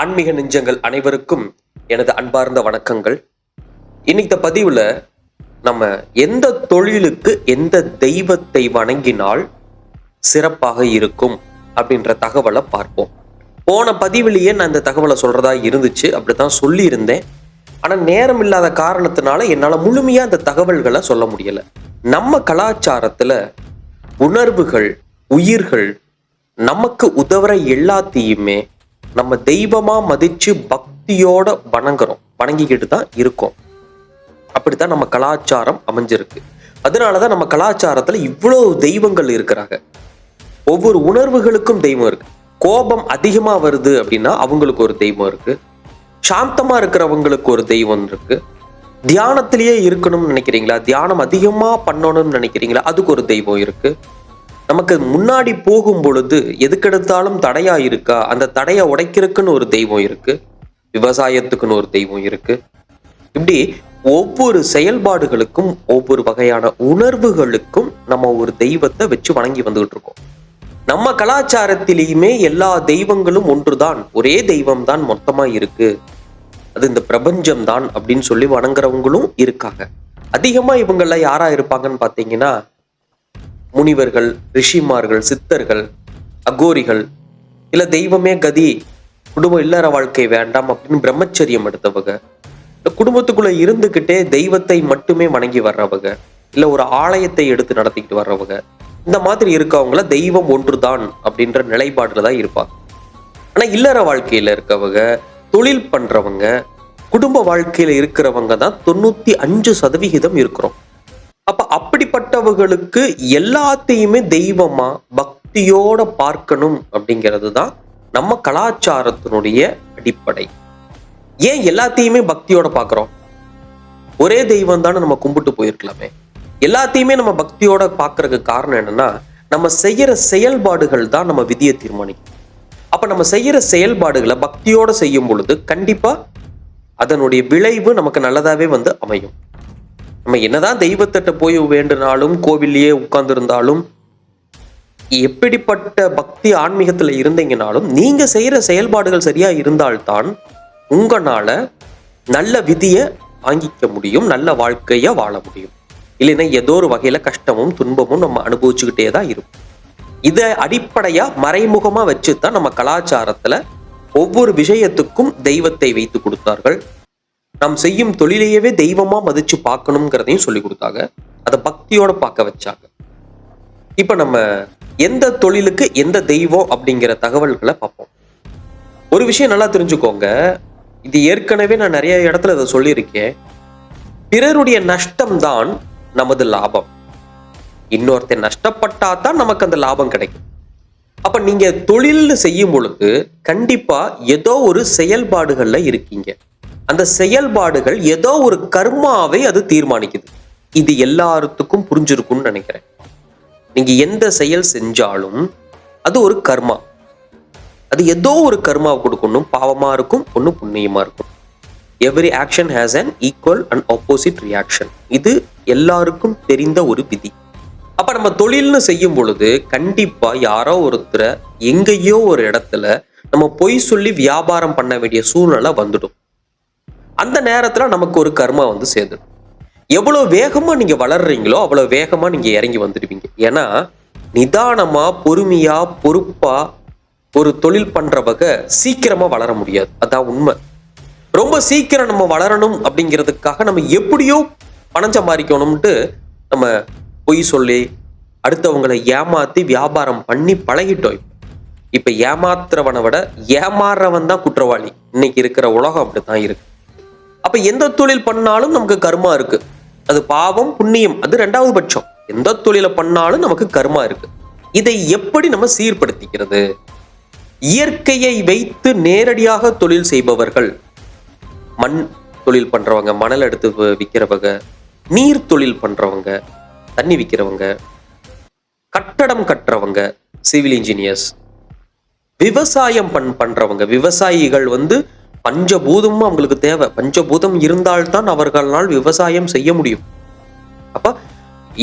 ஆன்மீக நெஞ்சங்கள் அனைவருக்கும் எனது அன்பார்ந்த வணக்கங்கள். இன்னைக்கு பதிவில் நம்ம எந்த தொழிலுக்கு எந்த தெய்வத்தை வணங்கினால் சிறப்பாக இருக்கும் அப்படின்ற தகவலை பார்ப்போம். போன பதிவிலேயே நான் இந்த தகவலை சொல்கிறதா இருந்துச்சு அப்படித்தான் சொல்லியிருந்தேன். ஆனால் நேரம் இல்லாத காரணத்தினால என்னால் முழுமையாக அந்த தகவல்களை சொல்ல முடியலை. நம்ம கலாச்சாரத்தில் உணர்வுகள் உயிர்கள் நமக்கு உதவுற எல்லாத்தையுமே நம்ம தெய்வமா மதிச்சு பக்தியோட வணங்குறோம். வணங்கிக்கிட்டு தான் இருக்கோம். அப்படித்தான் நம்ம கலாச்சாரம் அமைஞ்சிருக்கு. அதனாலதான் நம்ம கலாச்சாரத்துல இவ்வளவு தெய்வங்கள் இருக்கிறாங்க. ஒவ்வொரு உணர்வுகளுக்கும் தெய்வம் இருக்கு. கோபம் அதிகமா வருது அப்படின்னா அவங்களுக்கு ஒரு தெய்வம் இருக்கு. சாந்தமா இருக்கிறவங்களுக்கு ஒரு தெய்வம் இருக்கு. தியானத்திலேயே இருக்கணும்னு நினைக்கிறீங்களா? தியானம் அதிகமா பண்ணணும்னு நினைக்கிறீங்களா? அதுக்கு ஒரு தெய்வம் இருக்கு. நமக்கு முன்னாடி போகும் பொழுது எதுக்கெடுத்தாலும் தடையா இருக்கா? அந்த தடையை உடைக்கிறதுக்குன்னு ஒரு தெய்வம் இருக்கு. விவசாயத்துக்குன்னு ஒரு தெய்வம் இருக்கு. இப்படி ஒவ்வொரு செயல்பாடுகளுக்கும் ஒவ்வொரு வகையான உணர்வுகளுக்கும் நம்ம ஒரு தெய்வத்தை வச்சு வணங்கி வந்துகிட்டு இருக்கோம். நம்ம கலாச்சாரத்திலேயுமே எல்லா தெய்வங்களும் ஒன்றுதான். ஒரே தெய்வம் தான் மொத்தமா இருக்கு. அது இந்த பிரபஞ்சம் தான் அப்படின்னு சொல்லி வணங்குறவங்களும் இருக்காங்க. அதிகமா இவங்கள யாரா இருப்பாங்கன்னு பாத்தீங்கன்னா முனிவர்கள் ரிஷிமார்கள் சித்தர்கள் அகோரிகள் இல்ல தெய்வமே கதி குடும்பம் இல்லற வாழ்க்கை வேண்டாம் அப்படின்னு பிரம்மச்சரியம் எடுத்தவங்க இந்த குடும்பத்துக்குள்ள இருந்துகிட்டே தெய்வத்தை மட்டுமே வணங்கி வர்றவங்க இல்ல ஒரு ஆலயத்தை எடுத்து நடத்திக்கிட்டு வர்றவங்க இந்த மாதிரி இருக்கவங்கள தெய்வம் ஒன்றுதான் அப்படின்ற நிலைப்பாடுல தான் இருப்பாங்க. ஆனா இல்லற வாழ்க்கையில இருக்கவங்க தொழில் பண்றவங்க குடும்ப வாழ்க்கையில இருக்கிறவங்க தான் தொண்ணூத்தி அஞ்சு சதவிகிதம் இருக்கிறோம். அப்ப அப்படிப்பட்டவர்களுக்கு எல்லாத்தையுமே தெய்வமா பக்தியோட பார்க்கணும் அப்படிங்கிறது தான் நம்ம கலாச்சாரத்தினுடைய அடிப்படை. ஏன் எல்லாத்தையுமே பக்தியோட பார்க்குறோம்? ஒரே தெய்வம் தானே நம்ம கும்பிட்டு போயிருக்கலாமே. எல்லாத்தையுமே நம்ம பக்தியோட பார்க்கறதுக்கு காரணம் என்னன்னா நம்ம செய்யற செயல்பாடுகள் தான் நம்ம விதியை தீர்மானிக்கும். அப்ப நம்ம செய்யற செயல்பாடுகளை பக்தியோட செய்யும் பொழுது கண்டிப்பா அதனுடைய விளைவு நமக்கு நல்லதாவே வந்து அமையும். நம்ம என்னதான் தெய்வத்திட்ட போய் வேண்டுனாலும் கோவில்லையே உட்கார்ந்துருந்தாலும் எப்படிப்பட்ட பக்தி ஆன்மீகத்துல இருந்தீங்கனாலும் நீங்க செய்யற செயல்பாடுகள் சரியா இருந்தால்தான் உங்களால நல்ல விதியை வாங்கிக்க முடியும் நல்ல வாழ்க்கைய வாழ முடியும். இல்லைன்னா ஏதோ ஒரு வகையில கஷ்டமும் துன்பமும் நம்ம அனுபவிச்சுக்கிட்டே தான் இருக்கும் இதை அடிப்படையா மறைமுகமா வச்சுதான் நம்ம கலாச்சாரத்துல ஒவ்வொரு விஷயத்துக்கும் தெய்வத்தை வைத்து கொடுத்தார்கள். நாம் செய்யும் தொழிலையவே தெய்வமா மதிச்சு பார்க்கணுங்கிறதையும் சொல்லி கொடுத்தாங்க. அதை பக்தியோட பார்க்க வச்சாங்க. இப்ப நம்ம எந்த தொழிலுக்கு எந்த தெய்வம் அப்படிங்கிற தகவல்களை பார்ப்போம். ஒரு விஷயம் நல்லா தெரிஞ்சுக்கோங்க. இது ஏற்கனவே நான் நிறைய இடத்துல இதை சொல்லியிருக்கேன். பிறருடைய நஷ்டம் தான் நமது லாபம். இன்னொருத்தன் நஷ்டப்பட்டா தான் நமக்கு அந்த லாபம் கிடைக்கும். அப்ப நீங்க தொழில்னு செய்யும் பொழுது கண்டிப்பா ஏதோ ஒரு செயல்பாடுகள்ல இருக்கீங்க. அந்த செயல்பாடுகள் ஏதோ ஒரு கர்மாவை அது தீர்மானிக்குது. இது எல்லாத்துக்கும் புரிஞ்சிருக்கும்னு நினைக்கிறேன். நீங்க எந்த செயல் செஞ்சாலும் அது ஒரு கர்மா. அது ஏதோ ஒரு கர்மாவை கொடுக்கணும். பாவமா இருக்கும் ஒன்று புண்ணியமா இருக்கும். Every action has an equal and opposite reaction இது எல்லாருக்கும் தெரிந்த ஒரு விதி. அப்ப நம்ம தொழில்னு செய்யும் பொழுது கண்டிப்பா யாரோ ஒருத்தரை எங்கேயோ ஒரு இடத்துல நம்ம பொய் சொல்லி வியாபாரம் பண்ண வேண்டிய சூழ்நிலை வந்துடும். அந்த நேரத்தில் நமக்கு ஒரு கர்மா வந்து சேர்ந்துடும் எவ்வளோ வேகமாக நீங்கள் வளர்றீங்களோ அவ்வளோ வேகமாக நீங்கள் இறங்கி வந்துடுவீங்க. ஏன்னா நிதானமாக பொறுமையாக பொறுப்பாக ஒரு தொழில் பண்றவங்க சீக்கிரமாக வளர முடியாது. அதான் உண்மை. ரொம்ப சீக்கிரம் நம்ம வளரணும் அப்படிங்கிறதுக்காக நம்ம எப்படியோ பணம் சம்பாதிக்கணும்ட்டு நம்ம பொய் சொல்லி அடுத்தவங்களை ஏமாத்தி வியாபாரம் பண்ணி பழகிட்டோம் இப்போ. ஏமாத்துறவனை விட ஏமாறுறவன் தான் குற்றவாளி. இன்னைக்கு இருக்கிற உலகம் அப்படி தான் இருக்குது அப்ப எந்த தொழில் பண்ணாலும் நமக்கு கர்மா இருக்கு. அது பாவம் புண்ணியம் அது ரெண்டாவது பட்சம். எந்த தொழிலை பண்ணாலும் நமக்கு கர்மா இருக்கு. இதை எப்படி நம்ம சீர்படுத்திக்கிறது? இயற்கையை வைத்து நேரடியாக தொழில் செய்பவர்கள் மண் தொழில் பண்றவங்க மணல் எடுத்து விற்கிறவங்க நீர் தொழில் பண்றவங்க தண்ணி விற்கிறவங்க கட்டடம் கட்டுறவங்க சிவில் இன்ஜினியர்ஸ் விவசாயம் பண் பண்றவங்க விவசாயிகள் வந்து பஞ்சபூதமும் அவங்களுக்கு தேவை. பஞ்சபூதம் இருந்தால்தான் அவர்களால் விவசாயம் செய்ய முடியும். அப்ப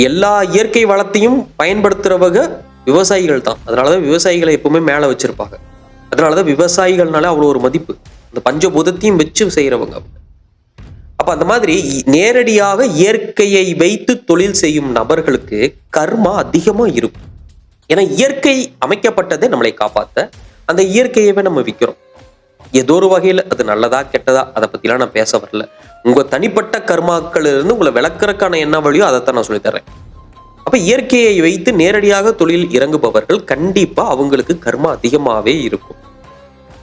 எல்லா இயற்கை வளத்தையும் பயன்படுத்துறவங்க விவசாயிகள் தான் அதனாலதான் விவசாயிகளை எப்பவுமே மேல வச்சிருப்பாங்க. அதனாலதான் விவசாயிகள்னால அவ்வளோ ஒரு மதிப்பு. அந்த பஞ்சபூதத்தையும் வச்சு செய்யறவங்க அவங்க. அப்ப அந்த மாதிரி நேரடியாக இயற்கையை வைத்து தொழில் செய்யும் நபர்களுக்கு கர்மா அதிகமா இருக்கும். ஏன்னா இயற்கை அமைக்கப்பட்டதே நம்மளை காப்பாத்த அந்த இயற்கையவே நம்ம விற்கிறோம் ஏதோ ஒரு வகையில அது நல்லதா கெட்டதா அதை பத்திலாம் நான் பேச வரல. உங்க தனிப்பட்ட கர்மாக்கள் இருந்து உங்களை விளக்குறதுக்கான என்ன வழியோ அதைத்தான் நான் சொல்லித் தர்றேன். இயற்கையை வைத்து நேரடியாக தொழில் இறங்குபவர்கள் கண்டிப்பா அவங்களுக்கு கர்மா அதிகமாவே இருக்கும்.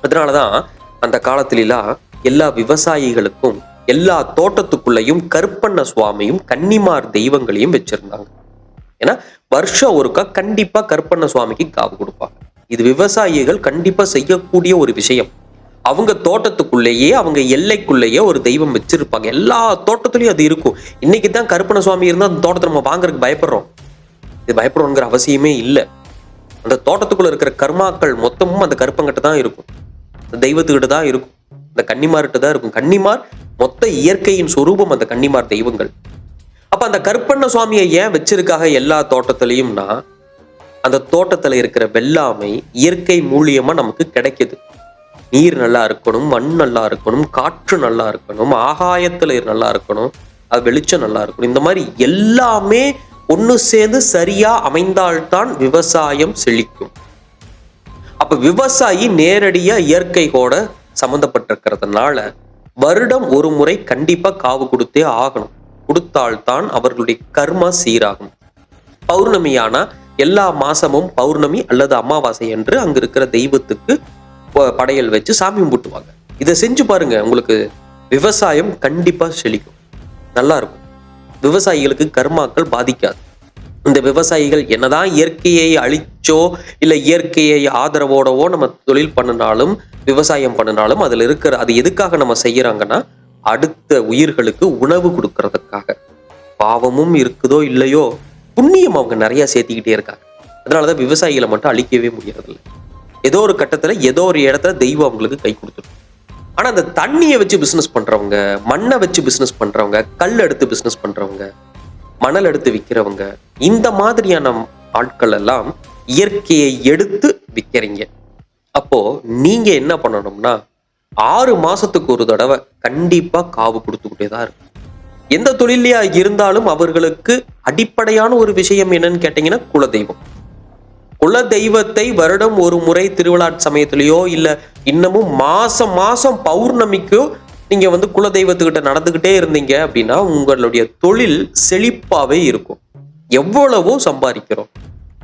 அதனாலதான் அந்த காலத்திலாம் எல்லா விவசாயிகளுக்கும் எல்லா தோட்டத்துக்குள்ளேயும் கருப்பண்ண சுவாமியும் கன்னிமார் தெய்வங்களையும் வச்சிருந்தாங்க. ஏன்னா வருஷம் ஒருக்கா கண்டிப்பா கருப்பண்ண சுவாமிக்கு காவு கொடுப்பாங்க. இது விவசாயிகள் கண்டிப்பா செய்யக்கூடிய ஒரு விஷயம். அவங்க தோட்டத்துக்குள்ளேயே அவங்க எல்லைக்குள்ளேயே ஒரு தெய்வம் வச்சிருப்பாங்க. எல்லா தோட்டத்துலயும் அது இருக்கும். இன்னைக்கு தான் கருப்பண சுவாமி இருந்தால் அந்த தோட்டத்தை நம்ம வாங்குறதுக்கு பயப்படுறோம். இது பயப்படணுங்கிற அவசியமே இல்லை. அந்த தோட்டத்துக்குள்ள இருக்கிற கர்மாக்கள் மொத்தமும் அந்த கருப்பங்கிட்ட தான் இருக்கும். அந்த தெய்வத்துக்கிட்ட தான் இருக்கும். அந்த கன்னிமார்கிட்ட தான் இருக்கும். கன்னிமார் மொத்த இயற்கையின் சொரூபம் அந்த கன்னிமார் தெய்வங்கள். அப்ப அந்த கருப்பண்ண சுவாமியை ஏன் வச்சிருக்காக எல்லா தோட்டத்திலையும்னா அந்த தோட்டத்துல இருக்கிற வெள்ளாமை இயற்கை மூலியமா நமக்கு கிடைக்குது. நீர் நல்லா இருக்கணும் மண் நல்லா இருக்கணும் காற்று நல்லா இருக்கணும் ஆகாயத்துல நல்லா இருக்கணும் அது வெளிச்சம் நல்லா இருக்கணும். இந்த மாதிரி எல்லாமே ஒண்ணு சேர்ந்து சரியா அமைந்தால்தான் விவசாயம் செழிக்கும். அப்ப விவசாயி நேரடியா இயற்கை கூட சம்மந்தப்பட்டிருக்கிறதுனால வருடம் ஒரு முறை கண்டிப்பா காவு கொடுத்தே ஆகணும். கொடுத்தால்தான் அவர்களுடைய கர்மா சீராகும். பௌர்ணமியானா எல்லா மாசமும் பௌர்ணமி அல்லது அமாவாசை என்று அங்க இருக்கிற தெய்வத்துக்கு படையல் வச்சு சாமி கும்பிட்டுவாங்க. இதை செஞ்சு பாருங்க உங்களுக்கு விவசாயம் கண்டிப்பா செழிக்கும். நல்லா இருக்கும். விவசாயிகளுக்கு கர்மாக்கள் பாதிக்காது. இந்த விவசாயிகள் என்னதான் இயற்கையை அழிச்சோ இல்லை இயற்கையை ஆதரவோடவோ நம்ம தொழில் பண்ணினாலும் விவசாயம் பண்ணினாலும் அதுல இருக்கிற அது எதுக்காக நம்ம செய்யறாங்கன்னா அடுத்த உயிர்களுக்கு உணவு கொடுக்கறதுக்காக. பாவமும் இருக்குதோ இல்லையோ புண்ணியம் அவங்க நிறைய சேர்த்திக்கிட்டே இருக்காங்க. அதனாலதான் விவசாயிகளை மட்டும் அழிக்கவே முடியறதில்லை. ஏதோ ஒரு கட்டத்துல ஏதோ ஒரு இடத்துல தெய்வம் அவங்களுக்கு கை கொடுத்துரும். ஆனா அந்த தண்ணியை வச்சு பிசினஸ் பண்றவங்க மண்ணை வச்சு பிசினஸ் பண்றவங்க கல் எடுத்து பிசினஸ் பண்றவங்க மணல் எடுத்து விற்கிறவங்க இந்த மாதிரியான ஆட்கள் எல்லாம் இயற்கையை எடுத்து விற்கிறீங்க அப்போ நீங்க என்ன பண்ணணும்னா ஆறு மாசத்துக்கு ஒரு தடவை கண்டிப்பா காவு கொடுத்துக்கிட்டே தான் இருக்கும் எந்த தொழிலையா இருந்தாலும் அவர்களுக்கு அடிப்படையான ஒரு விஷயம் என்னன்னு கேட்டீங்கன்னா குலதெய்வம். குல தெய்வத்தை வருடம் ஒரு முறை திருவிழா சமயத்திலேயோ இல்ல இன்னமும் மாசம் மாசம் பௌர்ணமிக்கோ நீங்க வந்து குல தெய்வத்துக்கிட்ட நடந்துகிட்டே இருந்தீங்க அப்படின்னா உங்களுடைய தொழில் செழிப்பாவே இருக்கும். எவ்வளவோ சம்பாதிக்கிறோம்.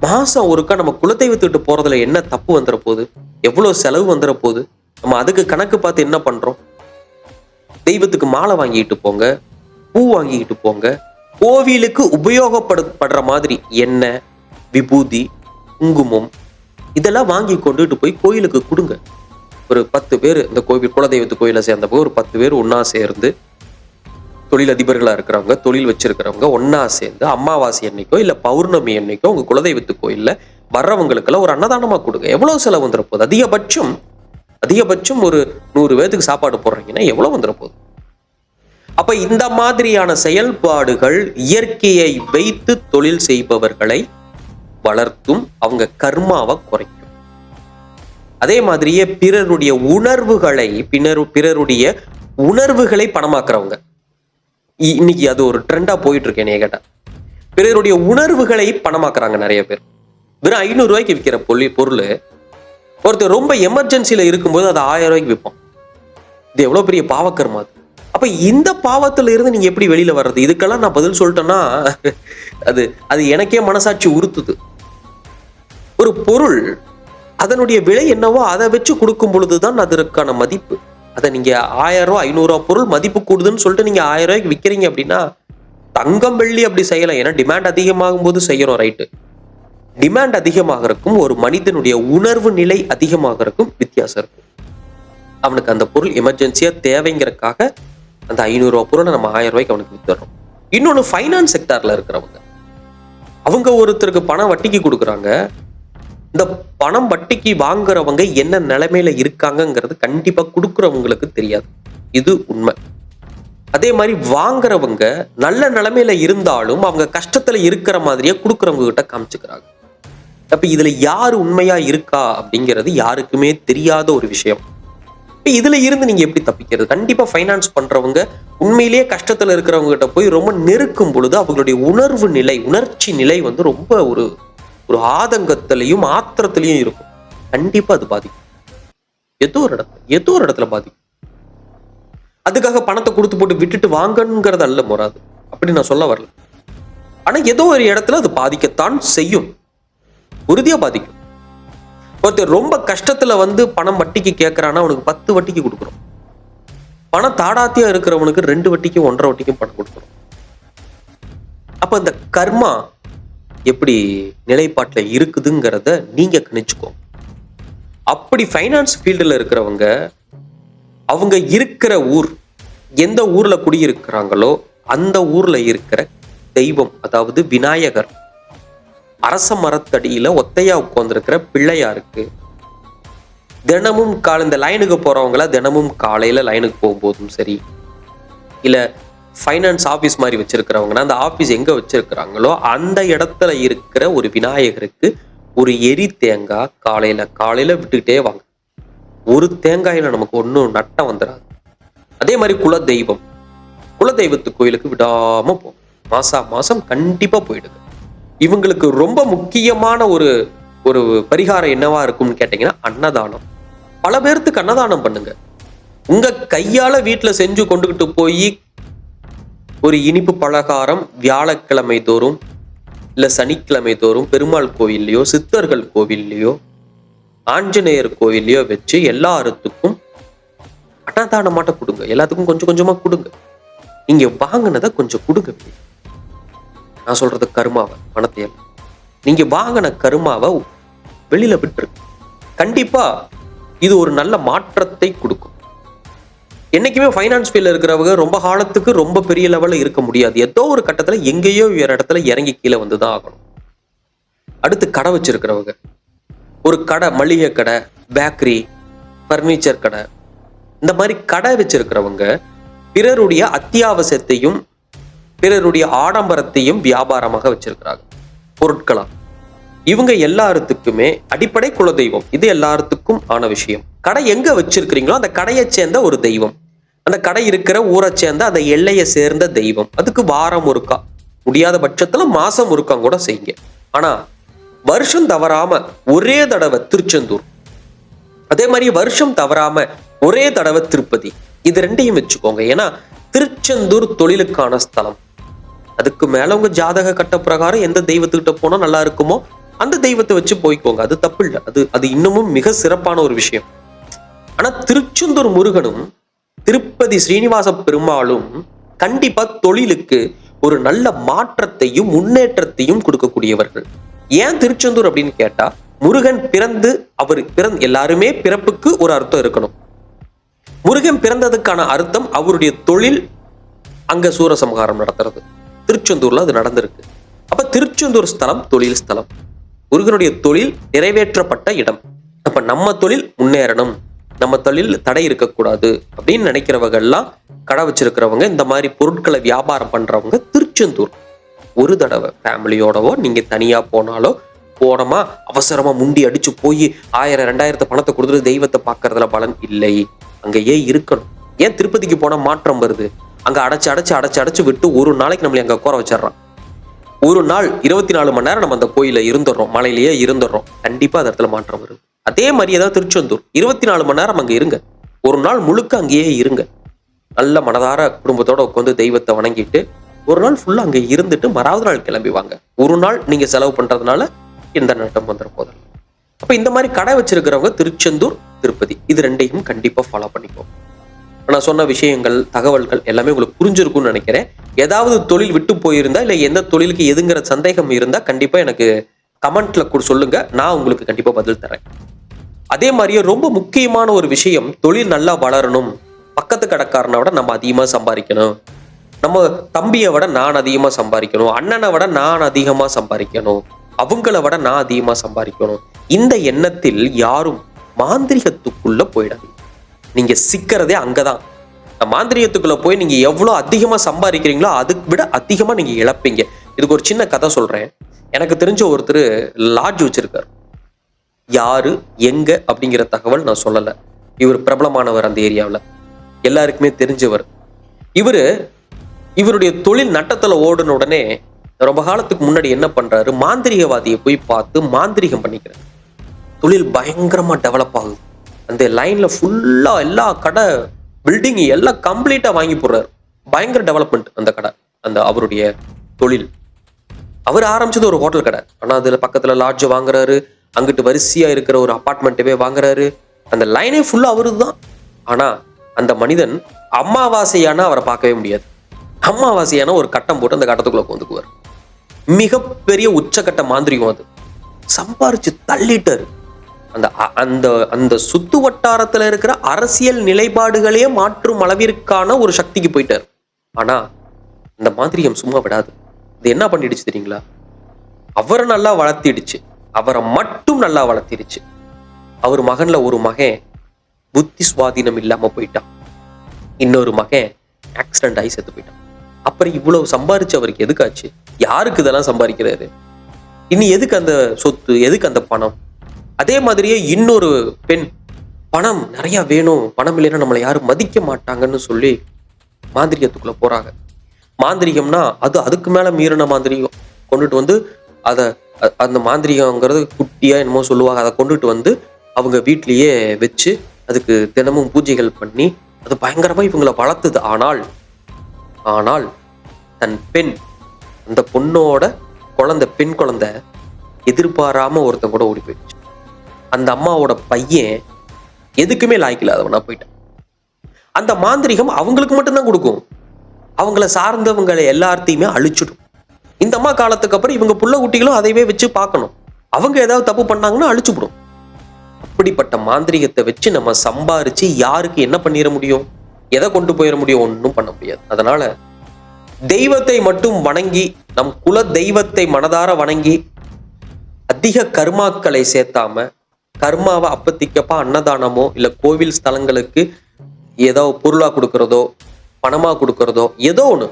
மாசம் ஒருக்கா நம்ம குலதெய்வத்துக்கிட்ட போறதுல என்ன தப்பு வந்துட போகுது எவ்வளவு செலவு வந்துட போகுது நம்ம அதுக்கு கணக்கு பார்த்து என்ன பண்றோம்? தெய்வத்துக்கு மாலை வாங்கிட்டு போங்க பூ வாங்கிட்டு போங்க கோவிலுக்கு உபயோகப்படுற மாதிரி எண்ணெய் விபூதி குங்குமம் இதெல்லாம் வாங்கி கொண்டுட்டு போய் கோயிலுக்கு கொடுங்க. ஒரு பத்து பேர் இந்த கோவில் குலதெய்வத்து கோயிலை சேர்ந்தப்போ ஒரு பத்து பேர் ஒன்றா சேர்ந்து தொழில் அதிபர்களா இருக்கிறவங்க தொழில் வச்சிருக்கிறவங்க ஒன்னா சேர்ந்து அமாவாசை அன்னைக்கோ இல்லை பௌர்ணமி அன்னைக்கோ உங்க குலதெய்வத்து கோயிலில் வர்றவங்களுக்கெல்லாம் ஒரு அன்னதானமாக கொடுங்க. எவ்வளவு செலவு வந்துட போகுது? அதிகபட்சம் அதிகபட்சம் ஒரு நூறு பேர்த்துக்கு சாப்பாடு போடுறீங்கன்னா எவ்வளவு வந்துட போகுது? அப்ப இந்த மாதிரியான செயல்பாடுகள் இயற்கையை வைத்து தொழில் செய்பவர்களை வளர்த்தும் அவங்க கர்மாவை குறைக்கும். அதே மாதிரியே பிறருடைய உணர்வுகளை பின்னர் பிறருடைய உணர்வுகளை பணமாக்குறவங்க. இ- இன்னைக்கு அது ஒரு ட்ரெண்டா போயிட்டு இருக்கேன் கேட்டா. பிறருடைய உணர்வுகளை பணமாக்குறாங்க நிறைய பேர். வெறும் ஐநூறு ரூபாய்க்கு விற்கிற பொருள் பொருள் ஒருத்தர் ரொம்ப எமர்ஜென்சியில இருக்கும்போது அதை ஆயிரம் ரூபாய்க்கு விற்பான். இது எவ்வளவு பெரிய பாவக்கர்மா அது. அப்ப இந்த பாவத்துல இருந்து நீங்க எப்படி வெளியில வர்றது? இதுக்கெல்லாம் நான் பதில் சொல்லிட்டேன்னா அது அது எனக்கே மனசாட்சி உறுத்துது. ஒரு பொருள் அதனுடைய விலை என்னவோ அதை வச்சு கொடுக்கும் பொழுதுதான் அதற்கான மதிப்பு. அதை நீங்க ஆயிரம் ரூபாய் பொருள் மதிப்பு கூடுதுன்னு சொல்லிட்டு நீங்க ஆயிரம் ரூபாய்க்கு விற்கிறீங்க அப்படின்னா தங்கம் வெள்ளி அப்படி செய்யலாம் ஏன்னா டிமாண்ட் அதிகமாகும் போது செய்யறோம் ரைட்டு டிமாண்ட் அதிகமாகறக்கும் ஒரு மனிதனுடைய உணர்வு நிலை அதிகமாகறக்கும் வித்தியாசம் இருக்கும். அவனுக்கு அந்த பொருள் எமர்ஜென்சியா தேவைங்கிறதுக்காக அந்த ஐநூறுரூவா பொருளை நம்ம ஆயிரம் ரூபாய்க்கு அவனுக்கு வித்துறோம் இன்னொன்று ஃபைனான்ஸ் செக்டார்ல இருக்கிறவங்க. அவங்க ஒருத்தருக்கு பணம் வட்டிக்கு கொடுக்குறாங்க இந்த பணம் வட்டிக்கு வாங்குறவங்க என்ன நிலைமையில இருக்காங்கங்கிறது கண்டிப்பா கொடுக்குறவங்களுக்கு தெரியாது. இது உண்மை. அதே மாதிரி வாங்குறவங்க நல்ல நிலைமையில இருந்தாலும் அவங்க கஷ்டத்துல இருக்கிற மாதிரியே கொடுக்குறவங்க கிட்ட காமிச்சுக்கிறாங்க. அப்ப இதுல யார் உண்மையா இருக்கா அப்படிங்கிறது யாருக்குமே தெரியாத ஒரு விஷயம். இப்ப இதுல இருந்து நீங்க எப்படி தப்பிக்கிறது? கண்டிப்பா ஃபைனான்ஸ் பண்றவங்க உண்மையிலேயே கஷ்டத்துல இருக்கிறவங்க கிட்ட போய் ரொம்ப நெருக்கும் பொழுது அவங்களுடைய உணர்வு நிலை உணர்ச்சி நிலை வந்து ரொம்ப ஒரு ஒரு ஆதங்கத்திலையும் ஆத்திரத்திலையும் இருக்கும். கண்டிப்பா அது பாதிக்கும். ஏதோ ஒரு இடத்துல ஏதோ ஒரு இடத்துல பாதிக்கும். அதுக்காக பணத்தை கொடுத்து போட்டு விட்டுட்டு வாங்கணுங்கிறது அல்ல முறாது அப்படி நான் சொல்ல வரல. ஆனா ஏதோ ஒரு இடத்துல அது பாதிக்கத்தான் செய்யும். உறுதியா பாதிக்கும். ஒருத்தர் ரொம்ப கஷ்டத்துல வந்து பணம் வட்டிக்கு கேட்கறான்னா அவனுக்கு பத்து வட்டிக்கு கொடுக்குறோம் பணம் தாடாத்தியா இருக்கிறவனுக்கு ரெண்டு வட்டிக்கும் ஒன்றரை வட்டிக்கும் பணம் கொடுக்குறோம் அப்ப இந்த கர்மா எப்படி நிலைப்பாட்டில் இருக்குதுங்கிறத நீங்கள் கணிச்சுக்கோ. அப்படி ஃபைனான்ஸ் ஃபீல்டில் இருக்கிறவங்க அவங்க இருக்கிற ஊர் எந்த ஊரில் குடியிருக்கிறாங்களோ அந்த ஊரில் இருக்கிற தெய்வம் அதாவது விநாயகர் அரச மரத்தடியில் ஒத்தையா உட்கார்ந்துருக்கிற பிள்ளையாருக்கு தினமும் கால இந்த லைனுக்கு போகிறவங்கள தினமும் காலையில் லைனுக்கு போகும்போதும் சரி இல்லை ஃபைனான்ஸ் ஆஃபீஸ் மாதிரி வச்சிருக்கிறவங்கன்னா அந்த ஆஃபீஸ் எங்க வச்சிருக்கிறாங்களோ அந்த இடத்துல இருக்கிற ஒரு விநாயகருக்கு ஒரு எரி தேங்காய் காலையில காலையில விட்டுக்கிட்டே வாங்க. ஒரு தேங்காயில் நமக்கு ஒன்றும் நட்டம் வந்துடாது அதே மாதிரி குலதெய்வம். குலதெய்வத்து கோயிலுக்கு விடாம போகும் மாசா மாசம் கண்டிப்பா போயிடுது இவங்களுக்கு ரொம்ப முக்கியமான ஒரு ஒரு பரிகாரம் என்னவா இருக்கும்னு கேட்டிங்கன்னா அன்னதானம். பல பேர்த்துக்கு அன்னதானம் பண்ணுங்க. உங்க கையால வீட்டுல செஞ்சு கொண்டுகிட்டு போய் ஒரு இனிப்பு பலகாரம் வியாழக்கிழமை தோறும் இல்லை சனிக்கிழமை தோறும் பெருமாள் கோவில்லையோ சித்தர்கள் கோவில்லையோ ஆஞ்சநேயர் கோவில்லையோ வச்சு எல்லாத்துக்கும் அன்னதானமாட்ட கொடுங்க. எல்லாத்துக்கும் கொஞ்சம் கொஞ்சமா கொடுங்க. இங்கே வாங்கினதை கொஞ்சம் கொடுங்க. நான் சொல்றது கருமாவை பணத்தை எல்லாம். வாங்கின கருமாவை வெளியில விட்டுருக்கு கண்டிப்பா இது ஒரு நல்ல மாற்றத்தை கொடுக்கும். என்னைக்குமே ஃபைனான்ஸ் ஃபீல்டில் இருக்கிறவங்க ரொம்ப காலத்துக்கு ரொம்ப பெரிய லெவலில் இருக்க முடியாது. ஏதோ ஒரு கட்டத்தில் எங்கேயோ ஒரு இடத்துல இறங்கி கீழே வந்து தான் ஆகணும். அடுத்து கடை வச்சிருக்கிறவங்க. ஒரு கடை மளிகை கடை பேக்கரி ஃபர்னிச்சர் கடை. இந்த மாதிரி கடை வச்சிருக்கிறவங்க பிறருடைய அத்தியாவசியத்தையும் பிறருடைய ஆடம்பரத்தையும் வியாபாரமாக வச்சிருக்கிறாங்க. பொருட்களாக இவங்க எல்லாத்துக்குமே அடிப்படை குலதெய்வம். இது எல்லாத்துக்கும் ஆன விஷயம். கடை எங்க வச்சிருக்கிறீங்களோ அந்த கடையை சேர்ந்த ஒரு தெய்வம். அந்த கடை இருக்கிற ஊரை சேர்ந்த அந்த எல்லையை சேர்ந்த தெய்வம். அதுக்கு வாரம் ஒருக்கா. முடியாத பட்சத்துல மாசம் ஒருக்கா கூட செய்யுங்க. ஆனா வருஷம் தவறாம ஒரே தடவை திருச்செந்தூர். அதே மாதிரி வருஷம் தவறாம ஒரே தடவை திருப்பதி. இது ரெண்டையும் வச்சுக்கோங்க. ஏன்னா திருச்செந்தூர் தொழிலுக்கான ஸ்தலம். அதுக்கு மேல உங்க ஜாதக கட்ட பிரகாரம் எந்த தெய்வத்துக்கிட்ட போனா நல்லா இருக்குமோ அந்த தெய்வத்தை வச்சு போய்க்கோங்க. அது தப்பு இல்லை அது அது இன்னமும் மிக சிறப்பான ஒரு விஷயம். ஆனா திருச்செந்தூர் முருகனும் திருப்பதி ஸ்ரீனிவாச பெருமாளும் கண்டிப்பா தொழிலுக்கு ஒரு நல்ல மாற்றத்தையும் முன்னேற்றத்தையும் கொடுக்கக்கூடியவர்கள். ஏன் திருச்செந்தூர் அப்படின்னு கேட்டா முருகன் பிறந்து அவர் பிறந்த எல்லாருமே பிறப்புக்கு ஒரு அர்த்தம் இருக்கணும். முருகன் பிறந்ததுக்கான அர்த்தம் அவருடைய தொழில் அங்க சூரசம்ஹாரம் நடத்துறது. திருச்செந்தூர்ல அது நடந்திருக்கு. அப்ப திருச்செந்தூர் ஸ்தலம் தொழில் ஸ்தலம். முருகனுடைய தொழில் நிறைவேற்றப்பட்ட இடம். அப்ப நம்ம தொழில் முன்னேறணும். நம்ம தொழில் தடை இருக்கக்கூடாது அப்படின்னு நினைக்கிறவங்க எல்லாம் கடை வச்சிருக்கிறவங்க இந்த மாதிரி பொருட்களை வியாபாரம் பண்றவங்க திருச்செந்தூர். ஒரு தடவை ஃபேமிலியோடவோ நீங்க தனியா போனாலோ போனோமா அவசரமா முண்டி அடிச்சு போய் ஆயிரம் ரெண்டாயிரத்து பணத்தை கொடுத்துட்டு தெய்வத்தை பார்க்கறதுல பலன் இல்லை. அங்கேயே இருக்கணும். ஏன் திருப்பதிக்கு போனா மாற்றம் வருது? அங்க அடைச்சு அடைச்சு அடைச்சு அடைச்சு விட்டு ஒரு நாளைக்கு நம்மளை அங்க கோர வச்சிடுறான். ஒரு நாள் இருபத்தி நாலு மணி நேரம் நம்ம அந்த கோயில இருந்துடுறோம். மலையிலேயே இருந்துடுறோம். கண்டிப்பா அந்த இடத்துல மாற்றம் வருது. அதே மாதிரியே தான் திருச்செந்தூர். இருபத்தி நாலு மணி நேரம் அங்கே இருங்க. ஒரு நாள் முழுக்க அங்கேயே இருங்க. நல்ல மனதார குடும்பத்தோட உட்காந்து தெய்வத்தை வணங்கிட்டு ஒரு நாள் ஃபுல்லாக அங்கே இருந்துட்டு மறாவது நாள் கிளம்பி வாங்க. ஒரு நாள் நீங்கள் செலவு பண்ணுறதுனால எந்த நட்டம் வந்துட போதில்லை அப்போ இந்த மாதிரி கடை வச்சிருக்கிறவங்க திருச்செந்தூர் திருப்பதி இது ரெண்டையும் கண்டிப்பாக ஃபாலோ பண்ணிக்கோங்க. நான் சொன்ன விஷயங்கள் தகவல்கள் எல்லாமே உங்களுக்கு புரிஞ்சிருக்கும்னு நினைக்கிறேன். ஏதாவது தொழில் விட்டு போயிருந்தா இல்லை எந்த தொழிலுக்கு எதுங்கிற சந்தேகம் இருந்தால் கண்டிப்பாக எனக்கு கமெண்ட்ல கூட சொல்லுங்க. நான் உங்களுக்கு கண்டிப்பா பதில் தரேன். அதே மாதிரியே ரொம்ப முக்கியமான ஒரு விஷயம் தொழில் நல்லா வளரணும். பக்கத்து கடைக்காரனை விட நம்ம அதிகமா சம்பாதிக்கணும். நம்ம தம்பியை விட நான் அதிகமா சம்பாதிக்கணும். அண்ணனை விட நான் அதிகமா சம்பாதிக்கணும். அவங்கள விட நான் அதிகமா சம்பாதிக்கணும். இந்த எண்ணத்தில் யாரும் மாந்திரிகத்துக்குள்ள போயிடாது நீங்க சிக்கிறதே அங்கதான். இந்த மாந்திரிகத்துக்குள்ள போய் நீங்க எவ்வளவு அதிகமா சம்பாதிக்கிறீங்களோ அதுக்கு விட அதிகமா நீங்க இழப்பீங்க. இதுக்கு ஒரு சின்ன கதை சொல்றேன். எனக்கு தெரிஞ்ச ஒருத்தர் லாட்ஜ் வச்சிருக்கார். யாரு எங்க அப்படிங்கிற தகவல் நான் சொல்லலை. இவர் பிரபலமானவர் அந்த ஏரியாவில். எல்லாருக்குமே தெரிஞ்சவர். இவர் இவருடைய தொழில் நட்டத்தில் ஓடுன உடனே ரொம்ப காலத்துக்கு முன்னாடி என்ன பண்றாரு? மாந்திரிகவாதியை போய் பார்த்து மாந்திரிகம் பண்ணிக்கிறார். தொழில் பயங்கரமா டெவலப் ஆகுது. அந்த லைன்ல ஃபுல்லா எல்லா கடை பில்டிங் எல்லாம் கம்ப்ளீட்டா வாங்கி போடுறாரு. பயங்கர டெவலப்மெண்ட் அந்த கடை அந்த அவருடைய தொழில். அவர் ஆரம்பிச்சது ஒரு ஹோட்டல் கடை. ஆனால் அதில் பக்கத்தில் லாட்ஜ் வாங்குறாரு. அங்கிட்டு வரிசையாக இருக்கிற ஒரு அபார்ட்மெண்ட்டவே வாங்குறாரு. அந்த லைனே ஃபுல்லாக அவருது தான் ஆனால் அந்த மனிதன் அம்மாவாசையான அவரை பார்க்கவே முடியாது. அம்மாவாசையான ஒரு கட்டம் போட்டு அந்த கட்டத்துக்குள்ள வந்துக்குவார் மிகப்பெரிய உச்சக்கட்ட மாந்திரிகம் அது. சம்பாரிச்சு தள்ளிட்டாரு. அந்த அ- அந்த அந்த சுத்து வட்டாரத்தில் இருக்கிற அரசியல் நிலைப்பாடுகளையே மாற்றும் அளவிற்கான ஒரு சக்திக்கு போயிட்டார். ஆனால் அந்த மாந்திரியம் சும்மா விடாது. இது என்ன பண்ணிடுச்சு தெரியுங்களா? அவரை நல்லா வளர்த்திடுச்சு. அவரை மட்டும் நல்லா வளர்த்திடுச்சு. அவர் மகன்ல ஒரு மகன் புத்தி சுவாதீனம் இல்லாம போயிட்டான். இன்னொரு மகன் ஆக்சிடென்ட் ஆகி செத்து போயிட்டான். அப்புறம் இவ்வளவு சம்பாரிச்சு அவருக்கு எதுக்காச்சு? யாருக்கு இதெல்லாம் சம்பாதிக்கிறாரு? இனி எதுக்கு அந்த சொத்து? எதுக்கு அந்த பணம்? அதே மாதிரியே இன்னொரு பெண் பணம் நிறைய வேணும். பணம் இல்லைன்னா நம்மளை யாரும் மதிக்க மாட்டாங்கன்னு சொல்லி மாந்திரிகத்துக்குள்ள போறாங்க. மாந்திரிகம்னா அது அதுக்கு மேல மீறின மாந்திரிகம். கொண்டுட்டு வந்து அதை அந்த மாந்திரிகங்கிறது குட்டியா என்னமோ சொல்லுவாங்க. அதை கொண்டுட்டு வந்து அவங்க வீட்லயே வச்சு அதுக்கு தினமும் பூஜைகள் பண்ணி அது பயங்கரமா இவங்களை வளர்த்துது. ஆனால் ஆனால் தன் பெண் அந்த பொண்ணோட குழந்தை பெண் குழந்தை எதிர்பாராம ஒருத்தன் கூட ஓடி போயிடுச்சு. அந்த அம்மாவோட பையன் எதுக்குமே லாய்க்கில்லாதவனா போயிட்டான். அந்த மாந்திரிகம் அவங்களுக்கு மட்டும்தான் கொடுக்கும். அவங்கள சார்ந்தவங்களை எல்லாத்தையுமே அழிச்சிடும். இந்த அம்மா காலத்துக்கு அப்புறம் இவங்க புள்ள குட்டிகளும் அதையவே வச்சு பார்க்கணும். அவங்க ஏதாவது தப்பு பண்ணாங்கன்னா அழிச்சுவிடும் அப்படிப்பட்ட மாந்திரிகத்தை வச்சு நம்ம சம்பாரிச்சு யாருக்கு என்ன பண்ணிட முடியும்? எதை கொண்டு போயிட முடியும்? ஒன்றும் பண்ண முடியாது. அதனால தெய்வத்தை மட்டும் வணங்கி நம் குல தெய்வத்தை மனதார வணங்கி அதிக கர்மாக்களை சேர்த்தாம கர்மாவை அப்பத்திக்கப்பா அன்னதானமோ இல்லை கோவில் ஸ்தலங்களுக்கு ஏதோ பொருளாக கொடுக்கறதோ பணமாக கொடுக்கறதோ ஏதோ ஒன்று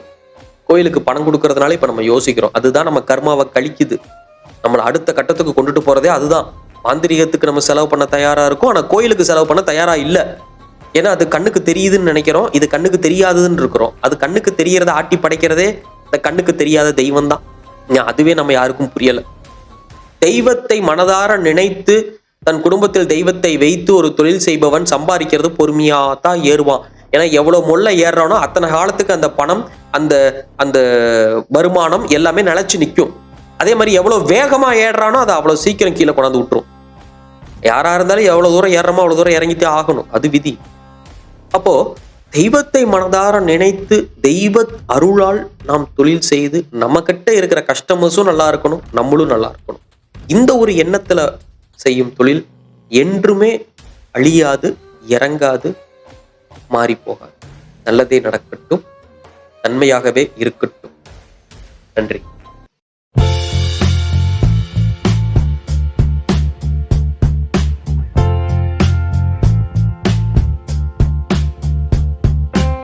கோயிலுக்கு பணம் கொடுக்கறதுனால இப்போ நம்ம யோசிக்கிறோம். அதுதான் நம்ம கர்மாவை கழிக்குது. நம்மளை அடுத்த கட்டத்துக்கு கொண்டுட்டு போகிறதே அதுதான். மாந்திரிகத்துக்கு நம்ம செலவு பண்ண தயாராக இருக்கும். ஆனால் கோயிலுக்கு செலவு பண்ண தயாராக இல்லை. ஏன்னா அது கண்ணுக்கு தெரியுதுன்னு நினைக்கிறோம். இது கண்ணுக்கு தெரியாதுன்னு இருக்கிறோம். அது கண்ணுக்கு தெரியறத ஆட்டி படைக்கிறதே இந்த கண்ணுக்கு தெரியாத தெய்வம் தான் அதுவே நம்ம யாருக்கும் புரியலை. தெய்வத்தை மனதார நினைத்து தன் குடும்பத்தில் தெய்வத்தை வைத்து ஒரு தொழில் செய்பவன் சம்பாதிக்கிறது பொறுமையாக தான் ஏறுவான். ஏன்னா எவ்வளவு முல்லை ஏறுறானோ அத்தனை காலத்துக்கு அந்த பணம் அந்த அந்த வருமானம் எல்லாமே நிலச்சி நிற்கும் அதே மாதிரி எவ்வளவு வேகமா ஏறுறானோ அதை அவ்வளவு சீக்கிரம் கீழே கொண்டாந்து விட்டுரும். யாரா இருந்தாலும் எவ்வளவு தூரம் ஏறுறமோ அவ்வளவு தூரம் இறங்கித்தே ஆகணும். அது விதி. அப்போ தெய்வத்தை மனதார நினைத்து தெய்வ அருளால் நாம் தொழில் செய்து நம்ம கிட்ட இருக்கிற கஸ்டமர்ஸும் நல்லா இருக்கணும் நம்மளும் நல்லா இருக்கணும். இந்த ஒரு எண்ணத்துல செய்யும் தொழில் என்றுமே அழியாது இறங்காது மாறி போகாது நல்லதே நடக்கட்டும். நன்மையாகவே இருக்கட்டும். நன்றி.